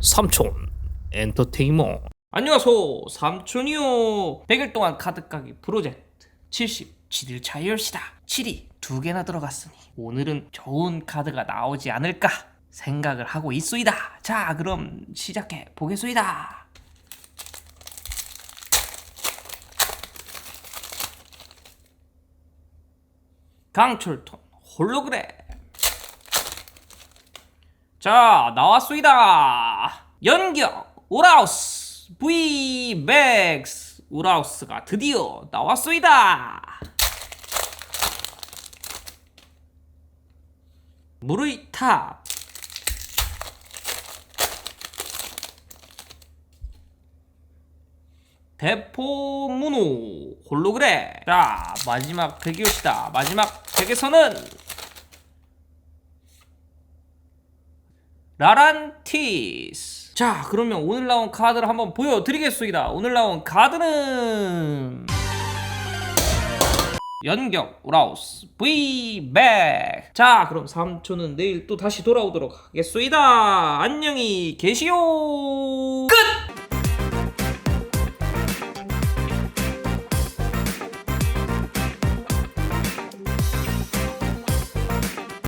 삼촌 엔터테인먼트 안녕하세요 삼촌이요. 100일 동안 카드 까기 프로젝트 77일 차이올시다. 7이 두 개나 들어갔으니 오늘은 좋은 카드가 나오지 않을까 생각을 하고 있소이다. 자 그럼 시작해 보겠소이다. 강철톤 홀로그램 자 나왔소이다. 연경 우라우스 V 맥스 우라우스가 드디어 나왔소이다. 물의 탑 대포 문호 홀로그램. 자 마지막 대기옷이다. 마지막 덱에서는 라란티스. 자 그러면 오늘 나온 카드를 한번 보여드리겠습니다. 오늘 나온 카드는 연경 우라우스 V백 자 그럼 삼촌은 내일 또 다시 돌아오도록 하겠습니다. 안녕히 계시오. 끝